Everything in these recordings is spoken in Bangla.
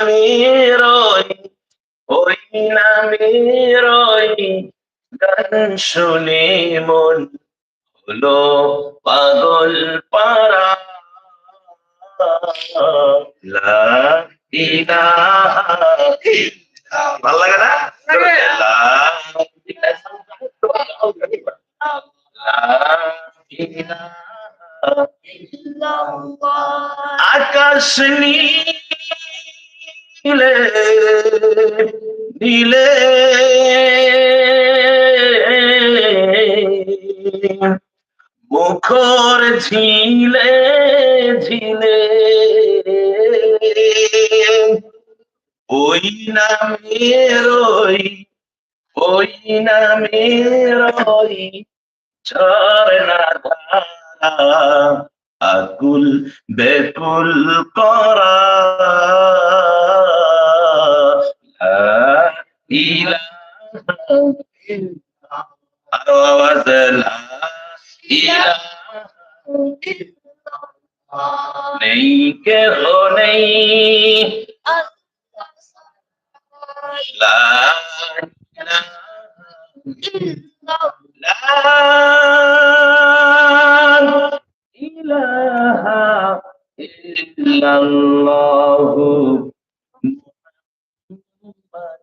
নামেরই ওই নামেরই গান শুনে মন হলো পাগল পারা ভালো লাগে না? আকাশ নীলে নীলে মুখর ঝিলে ঝিলে। ওই নামের ওই ওই নামের ওই ঝরনা আকুল বেকুল করা। আরও আওয়াজ নেই কেহ নেই লা ইলাহা ইল্লাল্লাহু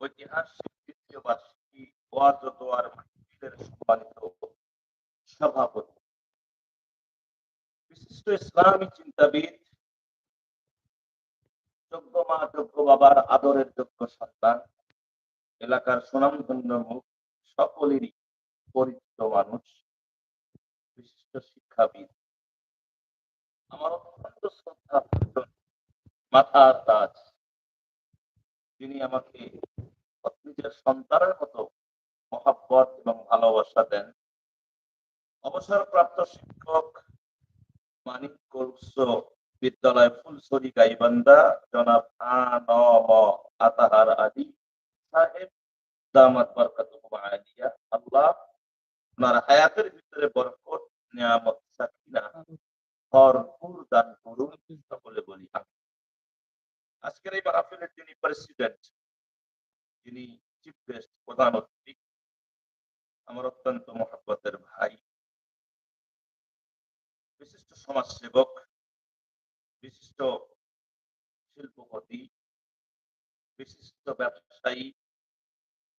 ঐতিহাসিক দ্বিতীয় বার্ষিকী ওয়াজ ও দোয়ার মাহফিলের সম্মানিত সভাপতি। বিশিষ্ট ইসলামী চিন্তাবিদ যোগ্য মা যোগ্য বাবার আদরের যোগ্য সন্তান, এলাকার সুনামধন্য মুখ, সকলেরই পরিচিত মানুষ, বিশিষ্ট শিক্ষাবিদ। আমার অত্যন্ত শ্রদ্ধা মাথার তাজ, যিনি আমাকে নিজের সন্তানের মতো মহাব্বত এবং ভালোবাসা দেন। অবসরপ্রাপ্ত শিক্ষক মানিক উচ্চ বিদ্যালয় ফুলসরি গাইবান্ধা জনাব আতাহার আলী সাহেব দামাত বরকাতুহুম আলিয়া আল্লাহ ওনার হায়াতের ভিতরে বরকত, নিয়ামত, সাকিনা ভরপুর দান করুন, সকলে বলি আজকের এই মাহফিলের যিনি প্রেসিডেন্ট যিনি চিফ গেস্ট প্রধান অতিথি আমার অত্যন্ত মহাব্বতের ভাই, বিশিষ্ট সমাজসেবক, বিশিষ্ট শিল্পপতি, বিশিষ্ট ব্যবসায়ী,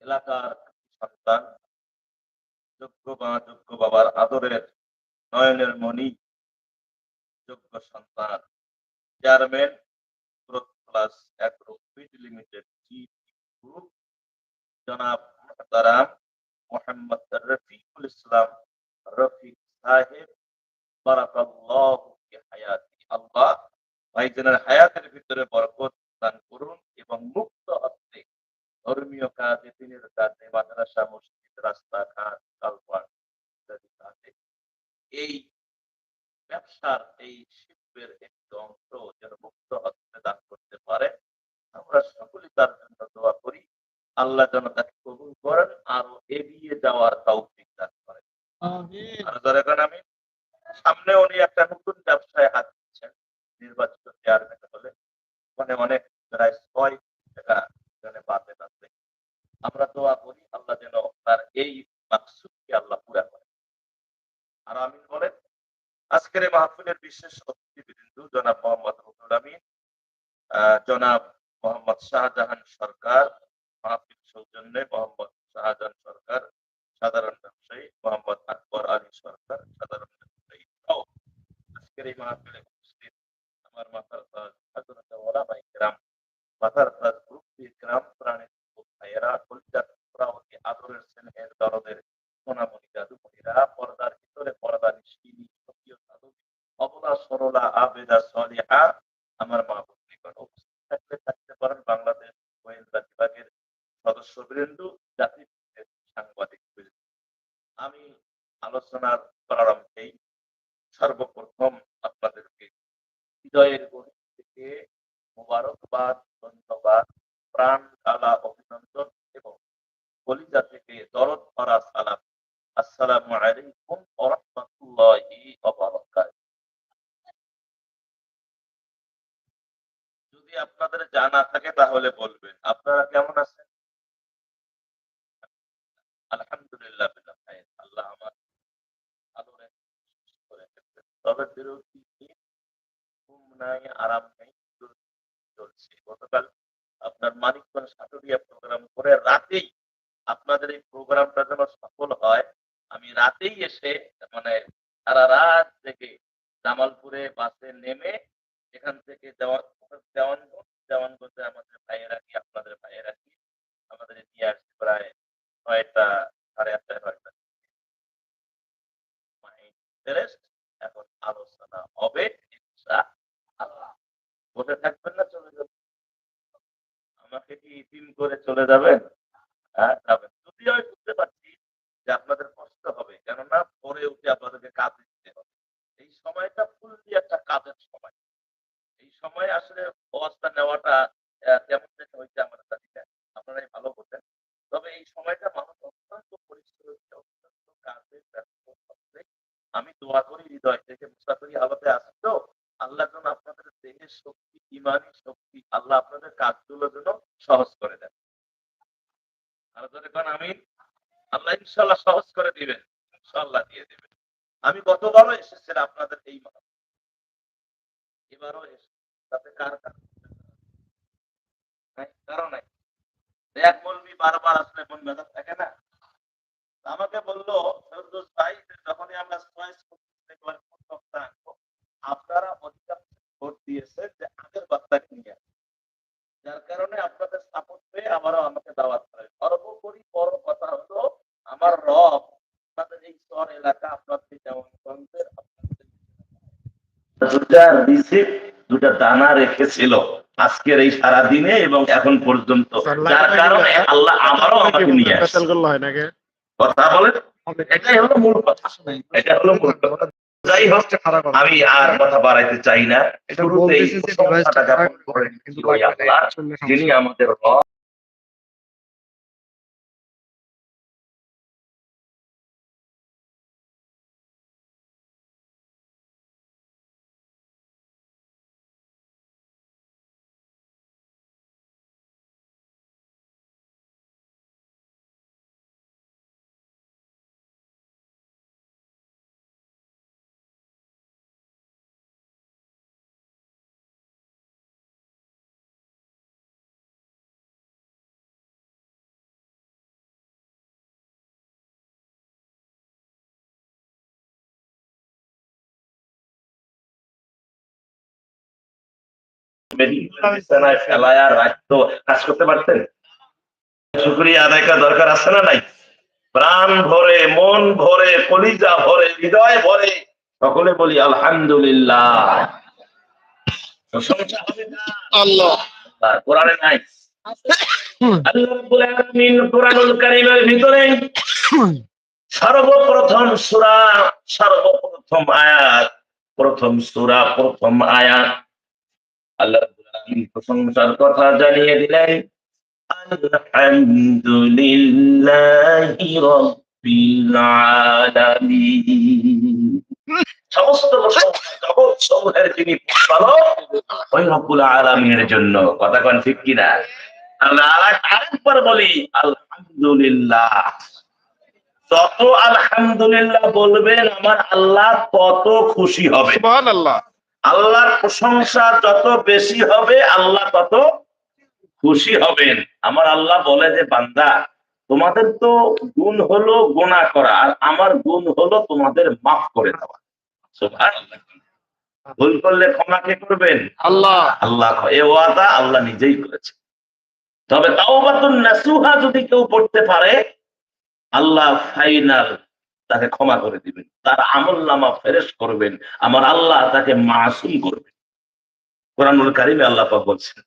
এলাকার সন্তান, যোগ্য মা, যোগ্য বাবার আদরের নয়নের মণি, যোগ্য সন্তান, chairman Growth Plus Agro Limited group জনাব মোহতারাম মোহাম্মদ রফিকুল ইসলাম রফিক সাহেব আল্লাহ ভাইজানের হায়াতের ভিতরে বরকত দান করুন এবং মুক্ত হস্তে ধর্মীয় কাজে দিনের কাজে মাদ্রাসা মসজিদ রাস্তাঘাট কালপাট ইত্যাদি কাজে এই ব্যবসার এই শিল্পের একটি অংশ যেন মুক্ত হস্তে দান করতে পারে আমরা সকলেই তার জন্য দোয়া করি আল্লাহ যেন তাকে কবুল করেন আরও এগিয়ে যাওয়ার তৌফিক দান করেন। আর ধরে করেন আমি সামনে উনি একটা নতুন ব্যবসায় হাত দিচ্ছেন। নির্বাচিত চেয়ারম্যান হলে। মানে অনেক প্রায় ছয় টাকা এখানে বাজেট আছে। আমরা দোয়া করি আল্লাহ যেন তার এই মাকসুদকে আল্লাহ পুরা করে আর আমিন বলেন আজকের এই মাহফিলের বিশেষ অতিথিবৃন্দ জনাব মোহাম্মদ রুহুল আমিন আহ, জনাব মোহাম্মদ শাহজাহান সরকার মাহফিল সৌজন্যে মোহাম্মদ শাহজাহান সরকার, সাধারণ ব্যবসায়ী মোহাম্মদ আকবর আলী সরকার, সাধারণ ব্যবসায়ী। সহ আজকের এই মাহফিলে উপস্থিত আমার মাথার তাজ হাজরত ওলামাই কেরাম, মাথার তাজ গ্রুপ গ্রাম প্রাণীর ভাইয়েরা কলজাত পুরাবতী আদরের স্নেহের দরদের সোনামণি জাদুমণিরা পর্দার ভিতরে পর্দা নিষ্কিনী সতীয় সাধু অবলা সরলা, আবেদা সলিহা দর্শকবৃন্দ জাতির সাংবাদিক আমি আলোচনার প্রারম্ভেই সর্বপ্রথম আপনাদেরকে হৃদয়ের গভীর থেকে মোবারকবাদ, ধন্যবাদ, প্রাণ ঢালা অভিনন্দন এবং কলিজা থেকে দরদ ভরা সালাম। আসসালামু আলাইকুম ওয়া রাহমাতুল্লাহি যদি আপনাদের জানা থাকে তাহলে বলবেন। আপনারা কেমন আছেন আলহামদুলিল্লাহ বিল খাইর। আল্লাহ আমার ভালো রেখে সুস্থ রেখেছেন। তবে বিরতি নেই, ঘুম নাই আরাম নেই বিরতি চলছে গতকাল আপনার মানিকগঞ্জ সাটুরিয়া প্রোগ্রাম করে রাতেই আপনাদের এই প্রোগ্রামটা যেন সফল হয় আমি রাতেই এসে মানে সারা রাত থেকে জামালপুরে বাসে নেমে এখান থেকে দেওয়ান দেওয়ানগঞ্জ দেওয়ানগঞ্জে আমাদের ভাইয়েরা কি আপনাদের ভাইয়েরা কি আমাদের নিয়ে আসছে প্রায় নয়টা সাড়ে আটটা নয়টা মানে interest, এখন আলোচনা হবে ইনশাআল্লাহ। বসে থাকবেন না চলে যাবেন আমাকে কি টিম করে চলে যাবেন হ্যাঁ যাবেন। যদিও আমি বুঝতে পারছি যে আপনাদের কষ্ট হবে, কেননা পরে উঠে আপনাদেরকে কাজ দিতে হবে। এই সময়টা ফুললি একটা কাজের সময়। এই সময় আসলে অবস্থা নেওয়াটা কেমন যেন হয়েছে জানি না আপনারাই ভালো বোঝেন তবে এই সময়টা মানুষ অত্যন্ত পরিশ্রমী, অত্যন্ত কাজে ব্যস্ত থাকবে। আমি দোয়া করি, হৃদয় থেকে মুসাফিরি হালতে আসি আল্লাহ যেন আপনাদের দেহের শক্তি ইমানি শক্তি আল্লাহ আপনাদের কাজগুলো যেন সহজ করে দেন আর যদি কোন আমি আল্লাহ ইনশাল্লাহ সহজ করে দিবেন। ইনশাল্লাহ দিয়ে দিবেন। আমি গতবারও এসেছিলাম আপনাদের এই মাস এবারও কার নাই, এক বারবার আসলে মন মেধা থাকে না। আমাকে বলল ফেরদৌস ভাই যে যখনই আমরা চয়েস করতেছি একবার কোন বক্তা আনব, আপনারা অধিকাংশ ভোট দিয়েছেন যে আগের বক্তাকে নিয়ে আসবেন। যার কারণে আপনাদের সাপোর্ট পেয়ে আবারও আমাকে দাওয়াত করে সর্বোপরি বড় কথা হলো আমার রব আপনাদের শহর এলাকা দেওয়ানগঞ্জের আপনাদের দুটা রিসিপ্ট দুটা দানা রেখেছিল আজকের এই সারা দিনে এবং এখন পর্যন্ত। যার কারণে আল্লাহ আমারও আমাকে নিয়ে আসছে। কথা বলেন? এটাই হলো মূল কথা। এটা হলো মূল কথা। যাই হোক আমি আর কথা বাড়াইতে চাই না। শুরুতেই বলতেছে যে বিছানায় ফেলায় আর রাখতো কাজ করতে পারতেন? শুক্রিয়া আদায় করা দরকার আছে না নাই? প্রাণ ভরে মন ভরে কলিজা ভরে হৃদয় ভরে সকলে বলি আলহামদুলিল্লাহ। আল্লাহ কোরআনে নাই। আল্লাহ রাব্বুল আলামিন কোরআনুল কারীমের ভিতরে সর্বপ্রথম সূরা সর্বপ্রথম আয়াত প্রথম সূরা প্রথম আয়াত। ওই রব্বুল আলামিনের জন্য। কথা কোন ঠিক কিনা? আরেক- আরেকবার বলি, আলহামদুলিল্লাহ। যত আলহামদুলিল্লাহ বলবেন, আমার আল্লাহ তত খুশি হবে। আল্লাহ আল্লাহর প্রশংসা যত বেশি হবে আল্লাহ তত খুশি হবেন। আমার আল্লাহ বলে যে বান্দা তোমাদের তো গুণ হলো গোনা করা আর আমার গুণ হলো তোমাদের মাফ করে দেওয়া। ভুল করলে ক্ষমা কে করবেন? আল্লাহ। আল্লাহ এ ওয়াদা আল্লাহ নিজেই করেছে তবে তাওবাতুন নাসুহা যদি কেউ পড়তে পারে আল্লাহ ফাইনাল তাকে ক্ষমা করে দিবেন। তার আমল নামা ফেরেস করবেন। আমার আল্লাহ তাকে মাসুম করবেন। কোরআনুল কারিমে আল্লাহ পাক বলছেন,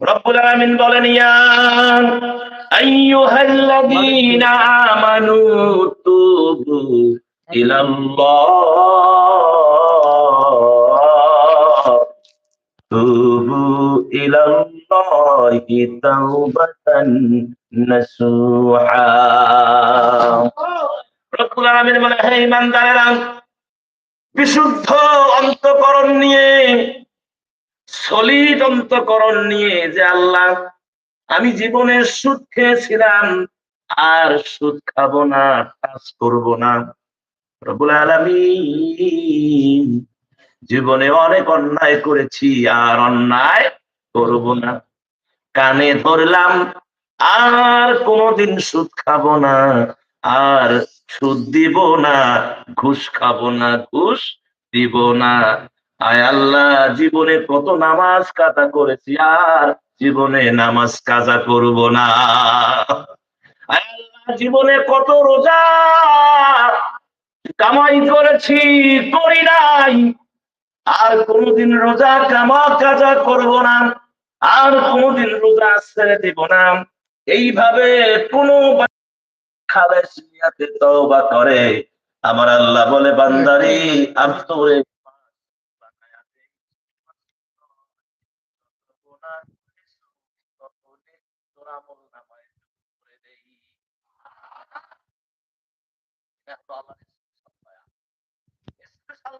রব্বুল আলামিন বলেন, ইয়া আইয়ুহাল্লাযীনা আমানু তুবু ইলাল্লাহ। তুবু ইলাল্লাহি তাওবাতান নাসুহা। রব্বুল আলামিন বলে, হে ইমানদারেরা বিশুদ্ধ অন্তকরণ নিয়ে সলিড অন্তকরণ নিয়ে যে আল্লাহ, আমি জীবনে সুদ খেয়েছিলাম আর সুদ খাব না, কাজ করব না। রবুল আলামিন, জীবনে অনেক অন্যায় করেছি আর অন্যায় করব না। কানে ধরলাম, আর কোনোদিন সুদ খাব না, আর সুদ দিব না, ঘুষ খাব না, ঘুষ দিব না। আয় আল্লাহ, জীবনে কত নামাজ কাটা করেছি, আর জীবনে নামাজ কাজা করব না। জীবনে কত রোজা কামাই করেছি, করি নাই। আর কোনোদিন রোজা কামা কাজা করব না, আর কোনদিন রোজা ছেড়ে দিব না। এইভাবে কোনো খালেস নিয়াতে তওবা করে। আমার আল্লাহ বলে বান্দারি আমি তোরে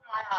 মায়া